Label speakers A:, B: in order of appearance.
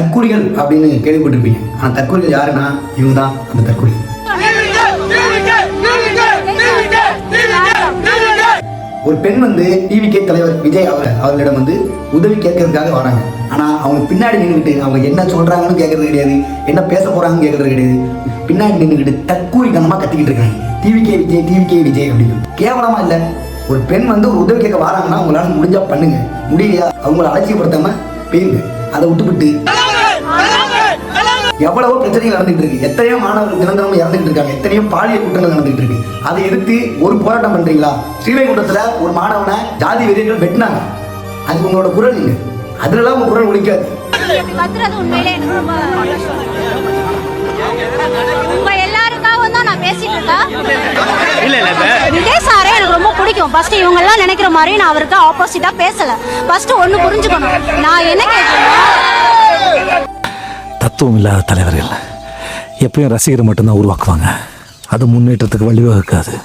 A: தற்கொலைகள் அப்படின்னு கேள்விப்பட்டிருப்பீங்க. ஆனால் தற்கொலைகள் யாருன்னா? இவங்க தான் அந்த தற்கொலை. ஒரு பெண் வந்து டிவிகே தலைவர் விஜய் அவர் அவர்களிடம் வந்து உதவி கேட்கறதுக்காக வராங்க. ஆனால் அவங்க பின்னாடி நின்றுக்கிட்டு அவங்க என்ன சொல்கிறாங்கன்னு கேட்கறது கிடையாது. என்ன பேச போகிறாங்கன்னு கேட்கறது கிடையாது. பின்னாடி நின்றுக்கிட்டு தற்கூரித்தனமாக கத்திக்கிட்டு இருக்காங்க. டிவிகே விஜய் டிவிகே விஜய் அப்படின்னு. கேவலமாக இல்லை. ஒரு பெண் வந்து ஒரு உதவி கேட்க வராங்கன்னா உங்களால் முடிஞ்சால் பண்ணுங்க. முடியலையா? அவங்கள அலட்சியப்படுத்தாமல் போயிருங்க. அதை விட்டுவிட்டு எவ்வளவோ பிரச்சனைகள் நடந்துட்டு இருக்கு. எத்தனையோ மாணவர்கள் தினந்தனம் இறந்துட்டு இருக்காங்க. எத்தனையோ பாலியல் குற்றங்கள் நடந்துட்டு இருக்கு. அதை எதிர்த்து ஒரு போராட்டம் பண்றீங்களா? ஸ்ரீவைகுண்டத்துல ஒரு மாணவனை ஜாதி வெறியர்கள் வெட்டினாங்க. அதுக்கு உங்களோட குரல் இல்லை. அதுலலாம் உங்க குரல் ஒழிக்காது.
B: விஜய் சாரே எனக்கு ரொம்ப பிடிக்கும். ஃபர்ஸ்ட் இவங்க எல்லாம் நினைக்கிற மாதிரி நான் அவருக்கு ஆப்போசிட்டா பேசல. ஃபர்ஸ்ட் ஒண்ணு புரிஞ்சுக்கணும். நான் என்ன கேட்கிறேன்
C: தத்துவம் இல்லாத தலைவர்கள். எப்பயும் ரசிகர் மட்டும்தான் உருவாக்குவாங்க. அது முன்னேற்றத்துக்கு வழிவகுக்காது.